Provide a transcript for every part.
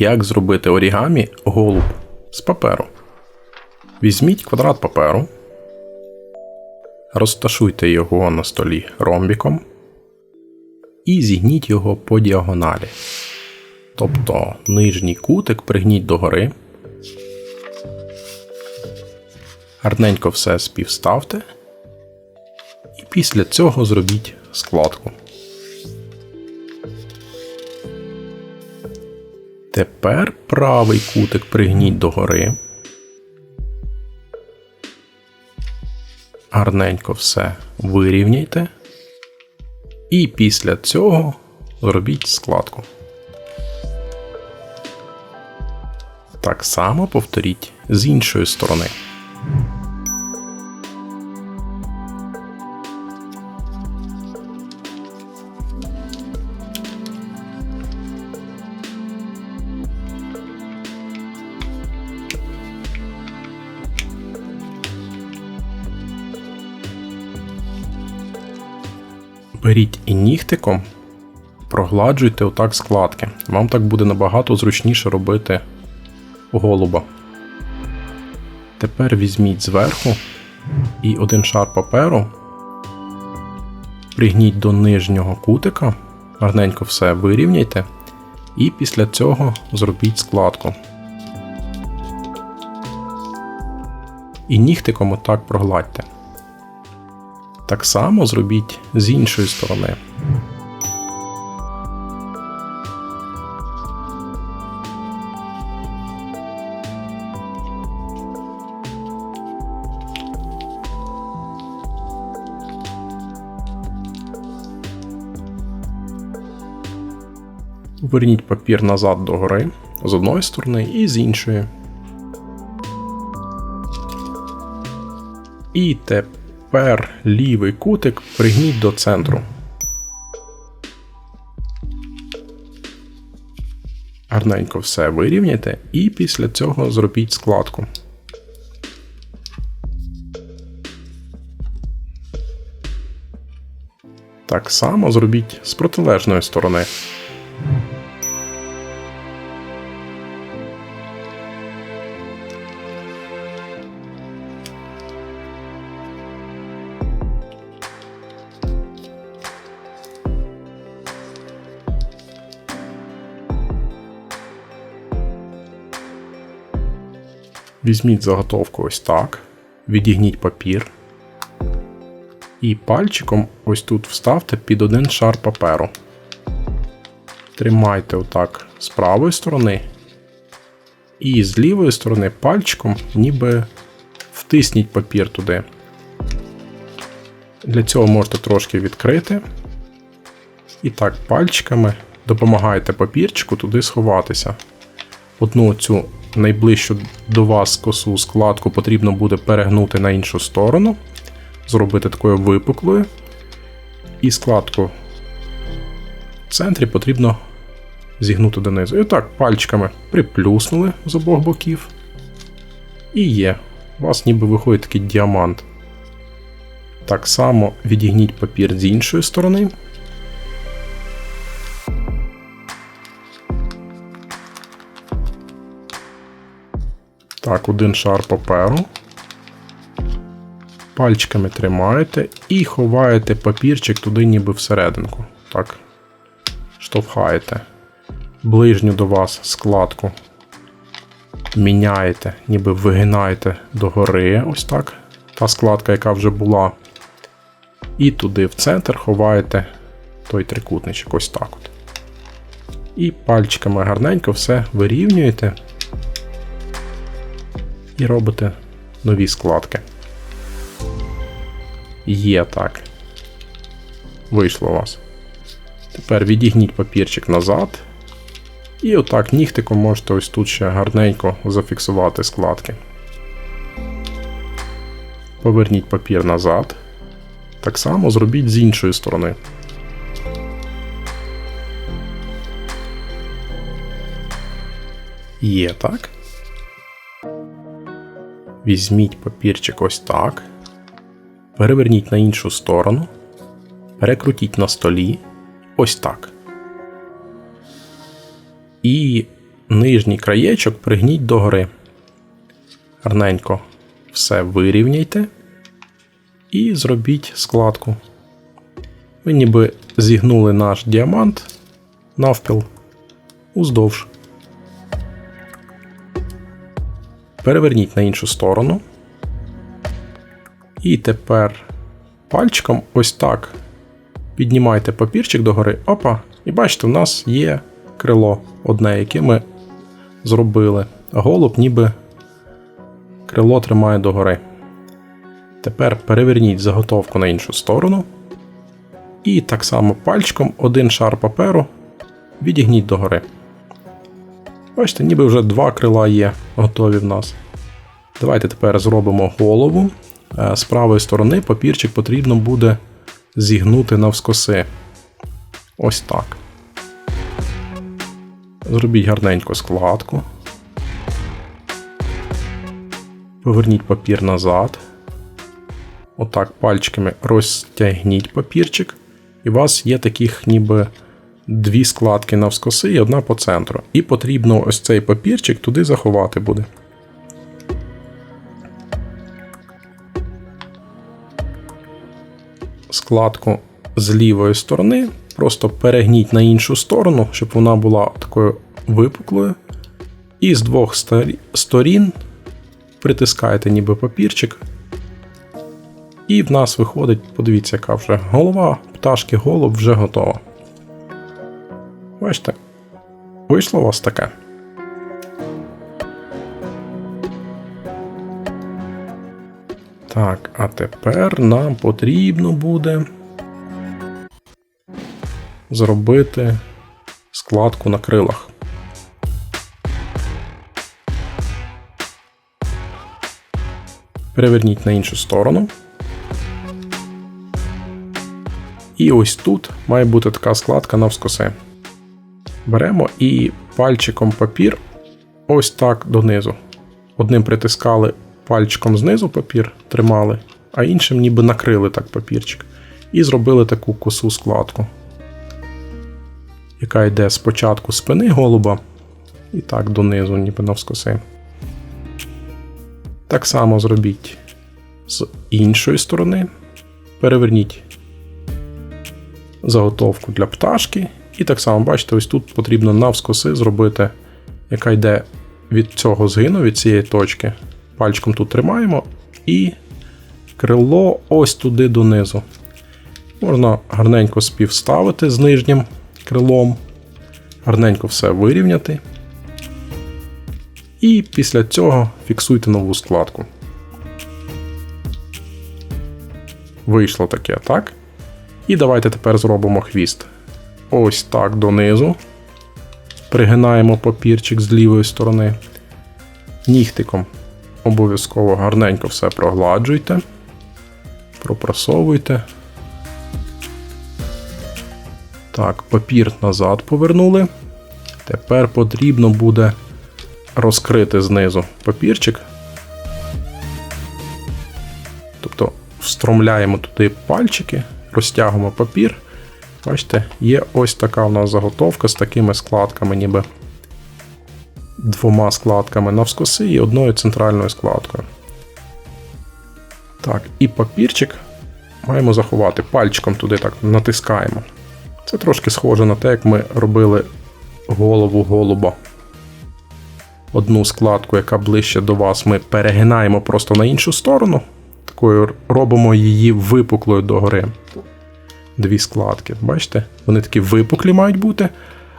Як зробити орігамі голуб з паперу? Візьміть квадрат паперу, розташуйте його на столі ромбіком і зігніть його по діагоналі. Тобто нижній кутик пригніть догори. Гарненько все співставте. І після цього зробіть складку. Тепер правий кутик пригніть догори. Гарненько все вирівняйте. І після цього зробіть складку. Так само повторіть з іншої сторони. Беріть і нігтиком, прогладжуйте отак складки. Вам так буде набагато зручніше робити голуба. Тепер візьміть зверху і один шар паперу, пригніть до нижнього кутика, гарненько все вирівняйте, і після цього зробіть складку. І нігтиком отак прогладьте. Так само зробіть з іншої сторони. Верніть папір назад догори з одної сторони і з іншої. І тепер лівий кутик пригніть до центру. Гарненько все вирівняйте і після цього зробіть складку. Так само зробіть з протилежної сторони. Візьміть заготовку ось так, відігніть папір. І пальчиком ось тут вставте під один шар паперу. Тримайте отак з правої сторони. І з лівої сторони пальчиком ніби втисніть папір туди. Для цього можете трошки відкрити. І так пальчиками допомагаєте папірчику туди сховатися. Одну цю найближчу до вас косу складку потрібно буде перегнути на іншу сторону, зробити такою випуклою. І складку в центрі потрібно зігнути донизу. І так, пальчиками приплюснули з обох боків. І є. У вас ніби виходить такий діамант. Так само відігніть папір з іншої сторони. Так, один шар паперу. Пальчиками тримаєте і ховаєте папірчик туди ніби всерединку. Так. Штовхаєте. Ближню до вас складку. Міняєте, ніби вигинаєте догори, ось так. Та складка, яка вже була. І туди в центр ховаєте той трикутничок, ось так от. І пальчиками гарненько все вирівнюєте і робите нові складки. Є так. Вийшло у вас. Тепер відігніть папірчик назад. І отак нігтиком можете ось тут ще гарненько зафіксувати складки. Поверніть папір назад. Так само зробіть з іншої сторони. Є так. Візьміть папірчик ось так. Переверніть на іншу сторону. Перекрутіть на столі. Ось так. І нижній краєчок пригніть догори. Гарненько все вирівняйте і зробіть складку. Ви ніби зігнули наш діамант навпіл уздовж. Переверніть на іншу сторону. І тепер пальчиком ось так піднімайте папірчик догори. Опа! І бачите, у нас є крило одне, яке ми зробили. Голуб ніби крило тримає догори. Тепер переверніть заготовку на іншу сторону. І так само пальчиком один шар паперу відігніть догори. Бачите, ніби вже два крила є готові в нас. Давайте тепер зробимо голову. Е, З правої сторони папірчик потрібно буде зігнути навскоси. Ось так. Зробіть гарненько складку. Поверніть папір назад. Отак пальчиками розтягніть папірчик. І у вас є таких ніби дві складки навскоси і одна по центру. І потрібно ось цей папірчик туди заховати буде. Складку з лівої сторони просто перегніть на іншу сторону, щоб вона була такою випуклою. І з двох сторін притискаєте ніби папірчик. І в нас виходить, подивіться, яка вже голова пташки, голуб вже готова. Бачите, вийшло у вас таке. Так, а тепер нам потрібно буде зробити складку на крилах. Переверніть на іншу сторону. І ось тут має бути така складка навскоси. Беремо і пальчиком папір ось так донизу. Одним притискали пальчиком знизу папір, тримали, а іншим ніби накрили так папірчик. І зробили таку косу складку, яка йде спочатку спини голуба, і так донизу, ніби навскоси. Так само зробіть з іншої сторони. Переверніть заготовку для пташки. І так само, бачите, ось тут потрібно навскоси зробити, яка йде від цього згину, від цієї точки. Пальчиком тут тримаємо і крило ось туди донизу. Можна гарненько співставити з нижнім крилом, гарненько все вирівняти. І після цього фіксуйте нову складку. Вийшло таке, так? І давайте тепер зробимо хвіст. Ось так донизу. Пригинаємо папірчик з лівої сторони. Нігтиком обов'язково гарненько все прогладжуйте, пропрасовуйте. Так, папір назад повернули. Тепер потрібно буде розкрити знизу папірчик. Тобто встромляємо туди пальчики, розтягуємо папір. Бачите, є ось така у нас заготовка з такими складками, ніби двома складками навскоси і одною центральною складкою. Так, і папірчик маємо заховати. Пальчиком туди так натискаємо. Це трошки схоже на те, як ми робили голову голуба. Одну складку, яка ближче до вас, ми перегинаємо просто на іншу сторону. Такою робимо її випуклою догори. Дві складки. Бачите? Вони такі випуклі мають бути.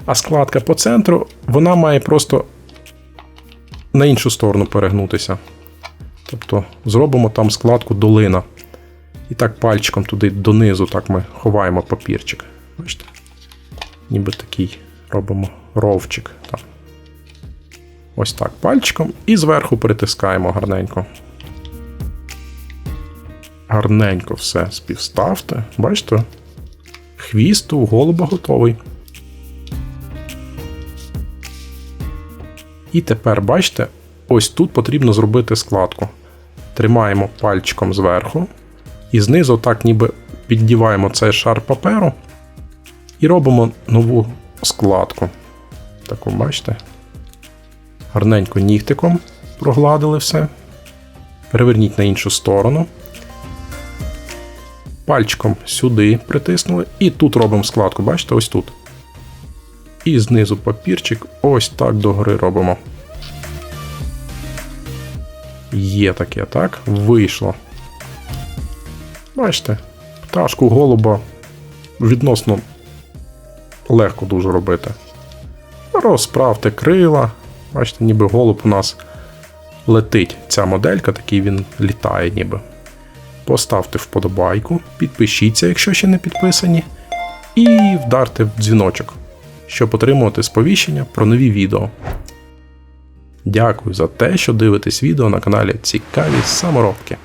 А складка по центру, вона має просто на іншу сторону перегнутися. Тобто зробимо там складку долина. І так пальчиком туди донизу так ми ховаємо папірчик. Бачите? Ніби такий робимо ровчик. Там. Ось так пальчиком і зверху притискаємо гарненько. Гарненько все співставте. Бачите? Хвіст у голуба готовий. І тепер, бачите, ось тут потрібно зробити складку. Тримаємо пальчиком зверху, і знизу так ніби піддіваємо цей шар паперу і робимо нову складку. Таку, бачите? Гарненько нігтиком прогладили все. Переверніть на іншу сторону. Пальчиком сюди притиснули. І тут робимо складку, бачите, ось тут. І знизу папірчик ось так догори робимо. Є таке, так? Вийшло. Бачите, пташку голуба відносно легко дуже робити. Розправте крила. Бачите, ніби голуб у нас летить ця моделька, такий він літає ніби. Поставте вподобайку, підпишіться, якщо ще не підписані, і вдарте в дзвіночок, щоб отримувати сповіщення про нові відео. Дякую за те, що дивитесь відео на каналі Цікаві саморобки.